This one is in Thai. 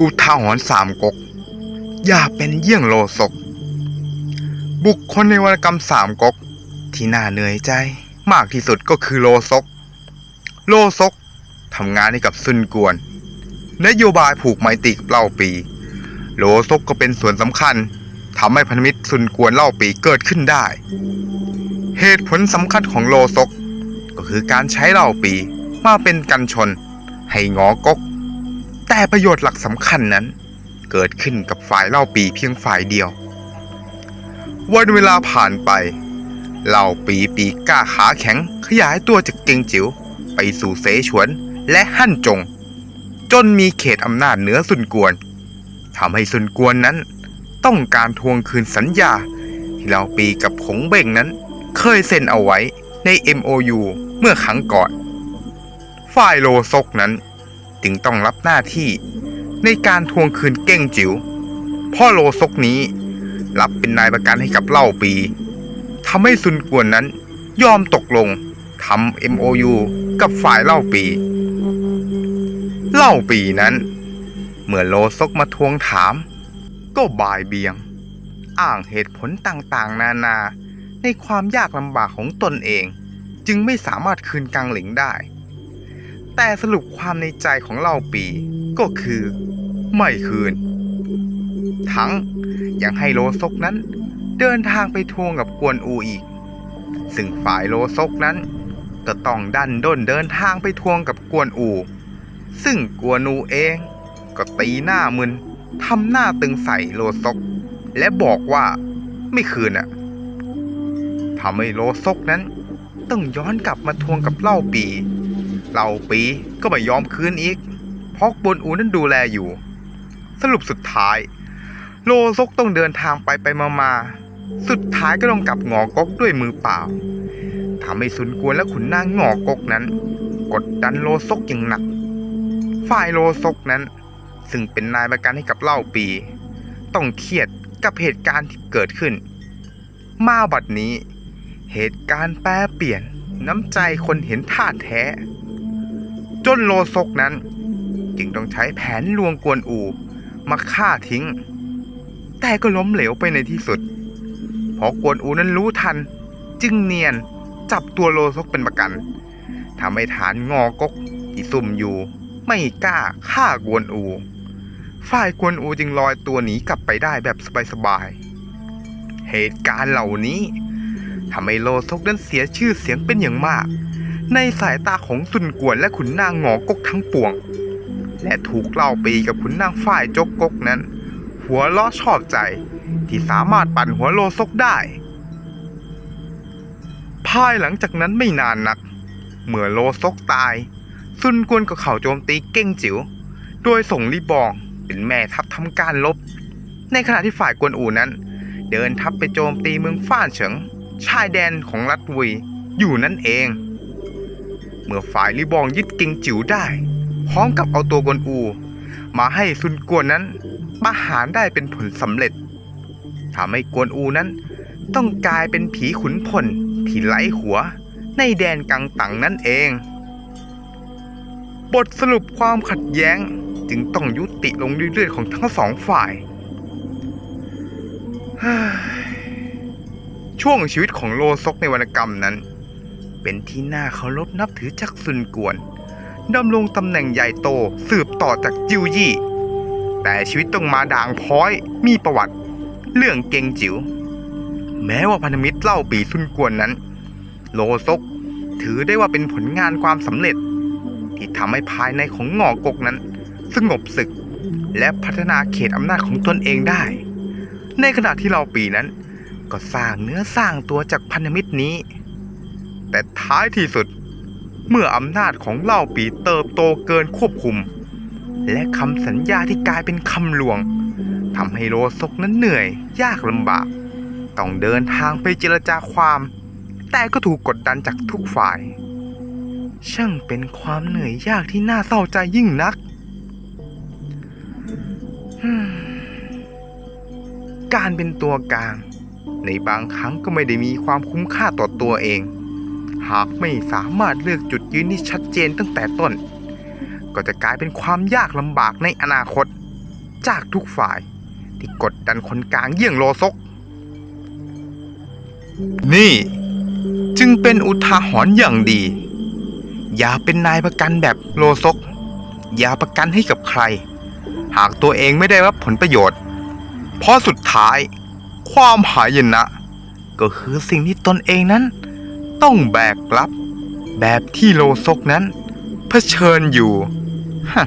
อุทาหรณ์สามก๊กอย่าเป็นเยี่ยงโลศก บุคคลในวรรณกรรมสามก๊กที่น่าเหนื่อยใจมากที่สุดก็คือโลซก โลซกทำงานให้กับซุนกวนนโยบายผูกไมตรีกับเล่าปี โลซกก็เป็นส่วนสำคัญทำให้พันธมิตรซุนกวนเล่าปีเกิดขึ้นได้ เหตุผลสำคัญของโลซก ก็คือการใช้เล่าปีมาเป็นกันชน ให้งอกก แต่ประโยชน์หลักสำคัญนั้น เกิดขึ้นกับฝ่ายเล่าปีเพียงฝ่ายเดียว วันเวลาผ่านไปเล่าปีปีกล้าขาแข็ง ขยายตัวจากเกงจิ๋วไปสู่เสฉวนและหั่นจง จนมีเขตอำนาจเหนือซุนกวนทำให้ซุนกวนนั้น ต้องการทวงคืนสัญญา ที่เล่าปีกับขงเบ่งนั้น เคยเซ็นเอาไว้ใน MOU เมื่อครั้งก่อน ฝ่ายโลซกนั้น จึงต้องรับหน้าที่ในการทวงคืนเก้งจิ๋วพ่อโลซกนี้รับเป็นนายประกันให้กับเล่าปีทำให้ซุนกวนนั้นยอมตกลงทำ MOU กับฝ่ายเล่าปี เล่าปีนั้น เมื่อโลซกมาทวงถาม ก็บ่ายเบียง อ้างเหตุผลต่างๆ นานาในความยากลำบากของตนเอง จึงไม่สามารถคืนกังหลิงได้ แต่สรุปความในใจของเล่าปีก็คือ ไม่คืน ทั้งยังให้โลซกนั้น เดินทางไปทวงกับกวนอูอีก ซึ่งฝ่ายโลซกนั้น ก็ต้องดันด้นเดินทางไปทวงกับกวนอู ซึ่งกวนอูเองก็ตีหน้ามึนทำหน้าตึงใส่โลซก และบอกว่าไม่คืนอะทำให้โลซกนั้น ต้องย้อนกลับมาทวงกับเล่าปี เหล่าปีก็ไม่ยอมคืนอีกเพราะกวนอูนั้นดูแลอยู่ สรุปสุดท้าย โลซกต้องเดินทางไปไปมามาสุดท้ายก็ต้องกลับงอกกด้วยมือเปล่าทำให้ซุนกวนและขุนนางงอกกนั้น กดดันโลซกอย่างหนัก ฝ่ายโลซกนั้น ซึ่งเป็นนายประกันให้กับเล่าปี ต้องเครียดกับเหตุการณ์ที่เกิดขึ้น มาบัดนี้ เหตุการณ์แปรเปลี่ยนน้ำใจคนเห็นท่าแท้ จนโลซกนั้น จึงต้องใช้แผนลวงกวนอูมาฆ่าทิ้ง แต่ก็ล้มเหลวไปในที่สุด เพราะกวนอูนั้นรู้ทัน จึงเนียนจับตัวโลซกเป็นประกันทำให้ฐานงอกกที่ซุ่มอยู่ ไม่กล้าฆ่ากวนอู ฝ่ายกวนอูจึงลอยตัวหนีกลับไปได้แบบสบายๆเหตุการณ์เหล่านี้ทำให้โลซกนั้นเสียชื่อเสียงเป็นอย่างมาก ในสายตาของซุนกวนและขุนนางงอกกทั้งปวง และถูกเล่าปีกับขุนนางฝ่ายจกกกนั้น หัวล้อชอบใจที่สามารถปั่นหัวโลซกได้ ภายหลังจากนั้นไม่นานนัก เมื่อโลซกตาย ซุนกวนก็เข่าโจมตีเก้งจิ๋ว โดยส่งลีบองเป็นแม่ทัพทำการลบ ในขณะที่ฝ่ายกวนอูนั้น เดินทัพไปโจมตีเมืองฟ้านเฉิง ชายแดนของรัฐวุยอยู่นั่นเอง เมื่อฝ่ายลีบองยึดก้งจิ๋วได้ พร้อมกับเอาตัวกวนอู มาให้ซุนกวนนั้นประหารได้เป็นผลสำเร็จทำให้กวนอูนั้น ต้องกลายเป็นผีขุนพลที่ไร้หัวในแดนกังตังนั่นเอง บทสรุปความขัดแย้งจึงต้องยุติลงเลือดของทั้งสองฝ่ายเฮ้ยช่วงชีวิตของโลซกในวรรณกรรมนั้น เป็นที่น่าเคารพนับถือจากซุนกวนดำรงตำแหน่งใหญ่โตสืบต่อจากจิวยี่ แต่ชีวิตต้องมาด่างพร้อยมีประวัติ เรื่องเกงจิว๋วแม้ว่าพันธมิตรเล่าปีซุนกวนนั้น โลซกถือได้ว่าเป็นผลงานความสำเร็จ ที่ทำให้ภายในของงอกกนั้น สงบศึก และพัฒนาเขตอำนาจของตนเองได้ ในขณะที่เราปีนั้น ก็สร้างเนื้อสร้างตัวจากพันธมิตรนี้ แต่ท้ายที่สุด เมื่ออำนาจของเล่าปีเติบโตเกินควบคุม และคำสัญญาที่กลายเป็นคำลวงทำให้โลซกนั้นเหนื่อย ยากลำบาก ต้องเดินทางไปเจรจาความ แต่ก็ถูกกดดันจากทุกฝ่าย ช่างเป็นความเหนื่อยยากที่น่าเศร้าใจยิ่งนัก การเป็นตัวกลาง ในบางครั้งก็ไม่ได้มีความคุ้มค่าต่อตัวเอง หากไม่สามารถเลือกจุดยืนที่ชัดเจนตั้งแต่ต้น ก็จะกลายเป็นความยากลำบากในอนาคต จากทุกฝ่ายที่กดดันคนกลางเยี่ยงโลซก นี่ จึงเป็นอุทาหรณ์อย่างดี อย่าเป็นนายประกันแบบโลซก อย่าประกันให้กับใคร หากตัวเองไม่ได้รับผลประโยชน์ เพราะสุดท้าย ความหายนะก็คือสิ่งที่ตนเองนั้น ต้องแบกรับ แบบที่โลซกนั้นเผชิญอยู่ฮะ